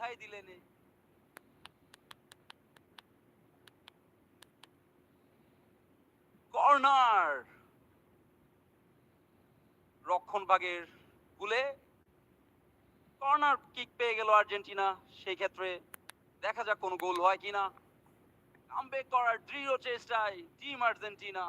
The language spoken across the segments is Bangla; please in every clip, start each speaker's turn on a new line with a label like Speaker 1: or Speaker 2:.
Speaker 1: কোথায় দিলেন? কর্নার রক্ষণ ভাগের গুলে কর্নার কিক পেয়ে গেল আর্জেন্টিনা। সেই ক্ষেত্রে দেখা যাক কোনো গোল হয় কিনা। কামব্যাক করার দৃঢ় চেষ্টায় টিম আর্জেন্টিনা।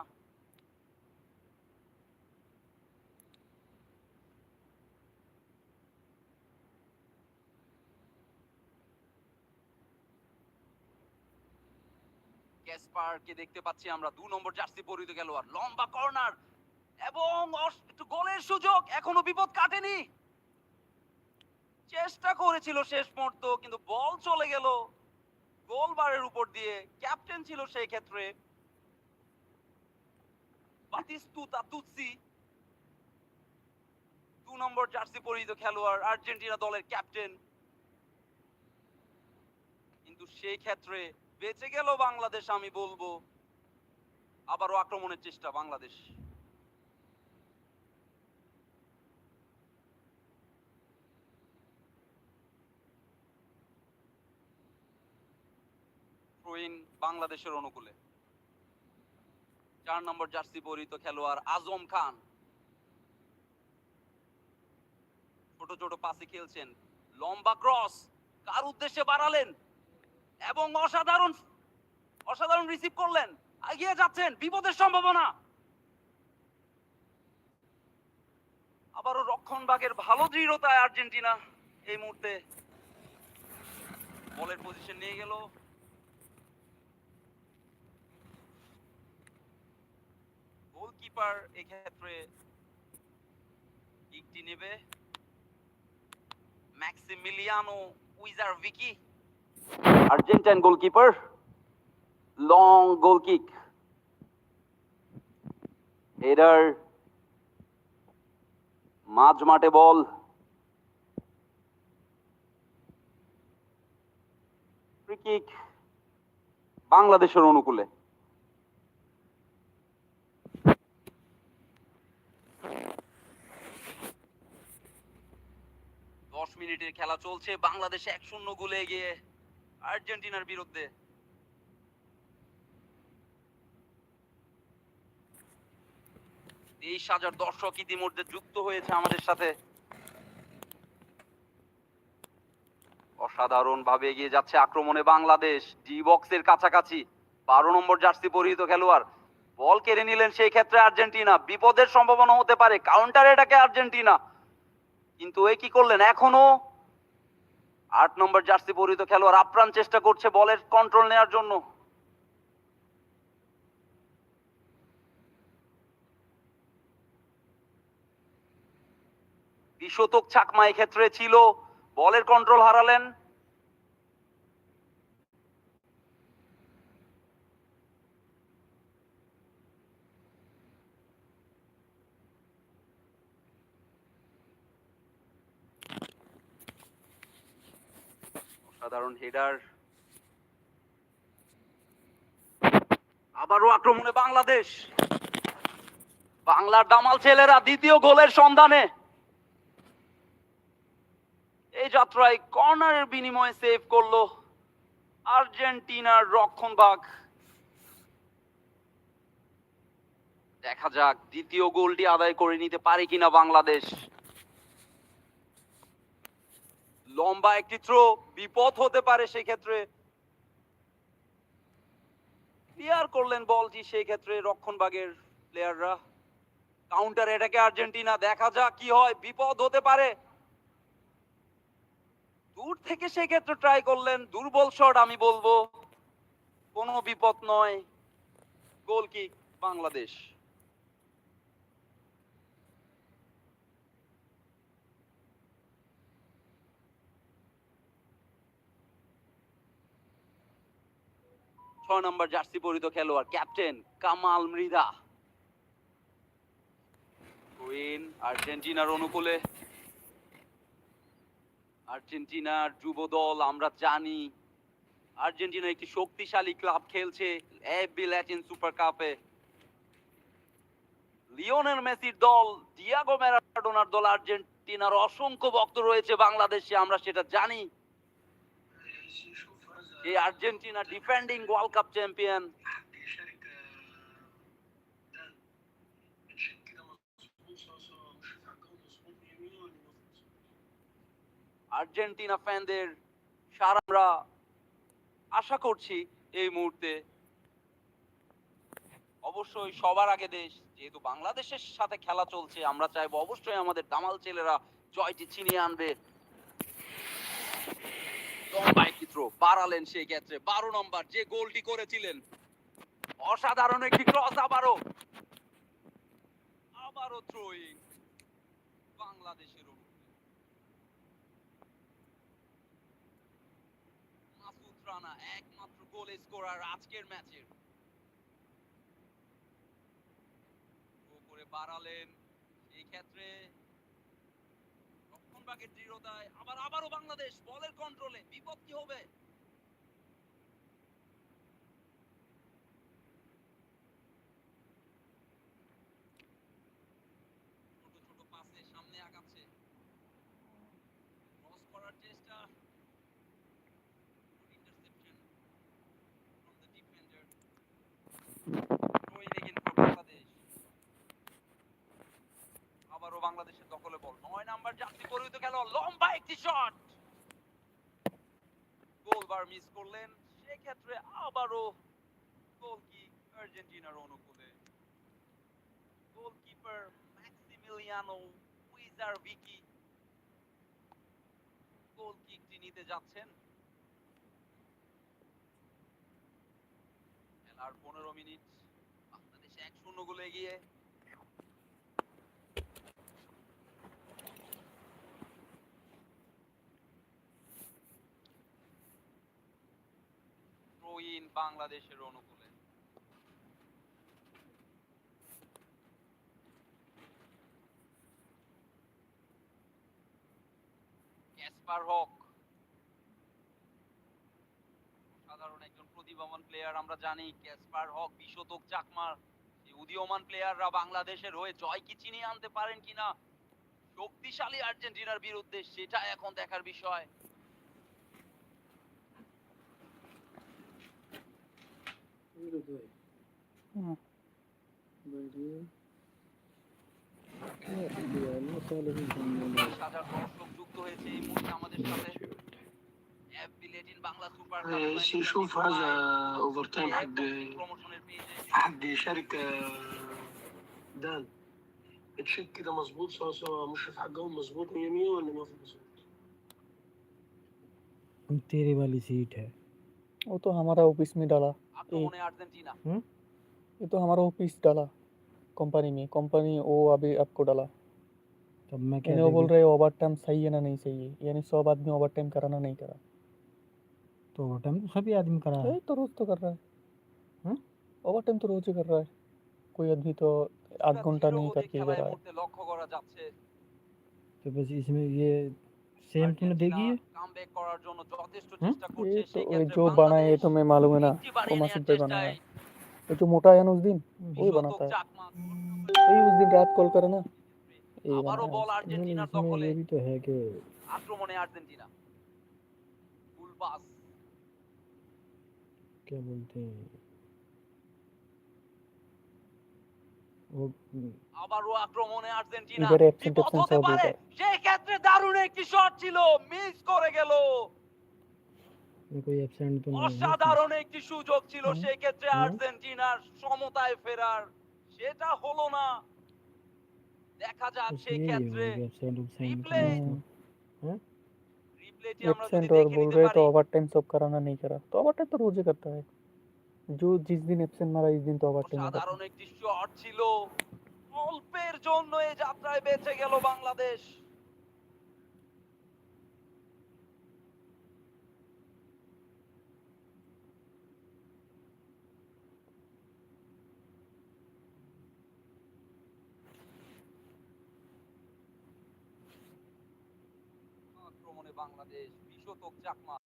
Speaker 1: ক্যাসপারকে দেখতে পাচ্ছি আমরা দু নম্বর জার্সি পরিহিত খেলোয়াড়। লম্বা কর্নার এবং একটু গোলের সুযোগ, এখনও বিপদ কাটেনি। চেষ্টা করেছিল শেষ মুহূর্ত, কিন্তু বল চলে গেল। গোলবারের উপর দিয়ে ক্যাপ্টেন ছিল সেই ক্ষেত্রে দু নম্বর জার্সি পরিহিত খেলোয়াড়, আর্জেন্টিনা দলের ক্যাপ্টেন। কিন্তু সেই ক্ষেত্রে বেঁচে গেল বাংলাদেশ, আমি বলব। আবারও আক্রমণের চেষ্টা বাংলাদেশ। বাংলাদেশের অনুকূলে। চার নম্বর জার্সি পরিহিত খেলোয়াড় আজম খান। ছোট ছোট পাসে খেলছেন। লম্বা ক্রস কার উদ্দেশ্যে বাড়ালেন? এবং অসাধারণ অসাধারণ রিসিভ করলেন। এগিয়ে যাচ্ছেন, বিপদের সম্ভাবনা। আবারও রক্ষণ ভাগের ভালো দৃঢ়তায় আর্জেন্টিনা এই মুহূর্তে বলের পজিশন নিয়ে গেল। গোলকিপার এক্ষেত্রে কিকটি নেবে। ম্যাক্সিমিলিয়ানো উইজার Vicky Argentine goalkeeper long goal kick header মাঝ মাঠে বল। বাংলাদেশের অনুকূলে। দশ মিনিটের খেলা চলছে, বাংলাদেশ এক শূন্য গোলে এগিয়ে আর্জেন্টিনার বিরুদ্ধে। তেইশ হাজার দর্শক ইতিমধ্যে যুক্ত হয়েছে আমাদের সাথে। অসাধারণ ভাবে এগিয়ে যাচ্ছে আক্রমণে বাংলাদেশ। ডি বক্সের কাছাকাছি। বারো নম্বর জার্সি পরিহিত খেলোয়াড়। বল কেড়ে নিলেন সেই ক্ষেত্রে আর্জেন্টিনা। বিপদের সম্ভাবনা হতে পারে। কাউন্টার এটাকে আর্জেন্টিনা। কিন্তু এ কি করলেন? এখনও আট নম্বর জার্সি পরিহিত খেলোয়াড় আপ্রাণ চেষ্টা করছে বলের কন্ট্রোল নেওয়ার জন্য। বিশতক চাকমা এক্ষেত্রে ছিল, বলের কন্ট্রোল হারালেন। অসাধারণ হেডার। আবারও আক্রমণে বাংলাদেশ। বাংলার দামাল ছেলেরা দ্বিতীয় গোলের সন্ধানে। এই যাত্রায় কর্নারের বিনিময়ে সেভ করল আর্জেন্টিনার রক্ষণ ভাগ দেখা যাক দ্বিতীয় গোলটি আদায় করে নিতে পারে কিনা বাংলাদেশ। লম্বা একটি থ্রো বিপদ হতে পারে সেই ক্ষেত্রে ক্লিয়ার করলেন বলটি সেই ক্ষেত্রে রক্ষণ ভাগের প্লেয়াররা কাউন্টার এটাকে আর্জেন্টিনা, দেখা যাক কি হয়, বিপদ হতে পারে। দূর থেকে সেক্ষেত্রে ট্রাই করলেন, দুর্বল শট আমি বলব। কোনো বিপদ নয়। গোল কি বাংলাদেশ। ছয় নম্বর জার্সি পরিহিত খেলোয়াড়, ক্যাপ্টেন কামাল মৃধা। কুইন, আর্জেন্টিনার অনুকূলে। আর্জেন্টিনার যুব দল আমরা জানি। আর্জেন্টিনা একটি শক্তিশালী ক্লাব খেলছে এফবি ল্যাটিন সুপার কাপে। লিওনেল মেসির দল, ডিয়াগো ম্যারাডোনার দল, আর্জেন্টিনার অসংখ্য ভক্ত রয়েছে বাংলাদেশে, আমরা সেটা জানি। এই
Speaker 2: Argentina defending world cup champion
Speaker 1: Argentina ফ্যানদের সার আমরা আশা করছি এই মুহূর্তে। অবশ্যই সবার আগে দেশ, যেহেতু বাংলাদেশের সাথে খেলা চলছে, আমরা চাইব অবশ্যই আমাদের দামাল ছেলেরা জয়টি ছিনিয়ে আনবে। বাড়ালেন সেই ক্ষেত্রে। বারো নম্বর, যে গোলটি করেছিলেন। অসাধারণ একটি ক্রস আবারও। আবারও থ্রোয়িং বাংলাদেশের মাসুদ রানা, একমাত্র গোল স্কোরার আজকের ম্যাচের। করে বাড়ালেন। সেই ক্ষেত্রে রক্ষণভাগের দৃঢ়তায়, আবার আবারও বাংলাদেশ বলের কন্ট্রোলে বিপদ কি হবে? ছোট ছোট পাসে সামনে আগাচ্ছে ক্রস করার চেষ্টা interception from the defender. Throwing again for Bangladesh. আবারও বাংলাদেশের দখলে বল নয় নাম্বার জার্সি পরিহিত গেল লম্বা একটি শট গোলবার মিস করলেন। সেক্ষেত্রে আবারও গোল কিক আর্জেন্টিনার অনুকূলে। গোলকিপার ম্যাক্সিমিলিয়ানো উইজার ভিকি গোল কিকটি নিতে যাচ্ছেন। খেলার পনেরো মিনিট। বাংলাদেশ এক শূন্য গোলে এগিয়ে ইন বাংলাদেশের অনুকূলে। ক্যাসপার হক। সাধারণ একজন প্রতিভাবান প্লেয়ার আমরা জানি ক্যাসপার হক, বিশতক চাকমার। উদীয়মান প্লেয়াররা বাংলাদেশের হয়ে জয় কি চিনিয়ে আনতে পারেন কিনা? শক্তিশালী আর্জেন্টিনার বিরুদ্ধে সেটা এখন দেখার বিষয়। সাজার দর্শক যুক্ত হয়েছে
Speaker 2: هذا اوفر تايم حق حق شركه دال تشيك كده مظبوط سواء سواء مشرف حقهم مظبوط 100 100 ولا ما في مظبوط
Speaker 3: تيري والی سيت هي
Speaker 4: वो तो हमारा ऑफिस में डाला
Speaker 1: আক্রমণে আর্জেন্টিনা
Speaker 4: ये तो हमारा ऑफिस डाला कंपनी में कंपनी वो अभी आपको डाला
Speaker 3: तब मैं क्या
Speaker 4: यानी वो बोल
Speaker 3: देखूं?
Speaker 4: रहे ओवर टाइम सही है ना नहीं सही है यानी सब आदमी ओवर टाइम कराना नहीं करा
Speaker 3: तो टाइम तो सभी आदमी करा है
Speaker 4: ये तो रोज तो कर रहा है
Speaker 3: हम्म?
Speaker 4: ओवर टाइम तो रोज ही कर रहा है कोई आदमी तो आध घंटा नहीं करके ही कर रहा है
Speaker 1: মুহূর্তে লক্ষ্য করা যাচ্ছে
Speaker 3: तो बस इसमें ये सेम तूने देखी है
Speaker 1: কামব্যাক করার জন্য যথেষ্ট
Speaker 3: হুম?
Speaker 1: চেষ্টা করছে
Speaker 4: ये तो
Speaker 1: সেই
Speaker 4: ये
Speaker 1: ক্ষেত্রে
Speaker 4: जो बनाए ये तो मैं मालूम है ना
Speaker 1: বাংলাদেশ
Speaker 4: वो
Speaker 1: বাড়িয়ে
Speaker 4: मासूद
Speaker 1: নেওয়ার
Speaker 4: भाई बनाया
Speaker 1: চেষ্টায়
Speaker 4: ये जो मोटा है ना उस दिन वही
Speaker 1: বিশতক
Speaker 4: बनाता है
Speaker 1: চাকমা
Speaker 4: वही उस दिन रात कॉल करे ना ये
Speaker 1: আবারও
Speaker 4: बनाया
Speaker 1: বল
Speaker 4: उसने।
Speaker 1: আর্জেন্টিনার
Speaker 3: इसमें
Speaker 1: দখলে
Speaker 3: ये भी तो है कि
Speaker 1: আক্রমণে আর্জেন্টিনা ফুল পাস
Speaker 3: क्या बोलते हैं
Speaker 1: আবারও আক্রমণে আর্জেন্টিনা
Speaker 4: এবারে absent
Speaker 1: বিপদ
Speaker 4: absent
Speaker 1: হতে
Speaker 4: সব
Speaker 1: পারে
Speaker 4: এবার।
Speaker 1: সেই ক্ষেত্রে দারুণ একটি শট ছিল মিস করে গেল
Speaker 3: में कोई एब्सेंट तो नहीं है
Speaker 1: অসাধারণ একটি সুযোগ ছিল
Speaker 4: হুম,
Speaker 1: সেই ক্ষেত্রে
Speaker 3: হুম।
Speaker 1: আর্জেন্টিনার সমতায় ফেরার সেটা হলো না দেখা যাক সেই
Speaker 3: इसलिए ये
Speaker 1: ক্ষেত্রে
Speaker 3: हो गया एब्सेंट एब्सेंट
Speaker 1: replay
Speaker 4: हम्म,
Speaker 1: রিপ্লেটি আমরা যদি
Speaker 4: एब्सेंट और
Speaker 1: দেখে
Speaker 4: बोल
Speaker 1: নিতে
Speaker 4: रहे तो
Speaker 1: পারি
Speaker 4: ओवर टाइम सब कराना नहीं करा तो ओवर टाइम तो रोज ही करता है जो जिस दिन एब्सेंट मारा इस दिन तो ओवर टाइम करता
Speaker 1: সাধারণ একটি শট ছিল অল্পের জন্য এই যাত্রায় বেঁচে গেল বাংলাদেশ আক্রমণে বাংলাদেশ বিশতক চাকমা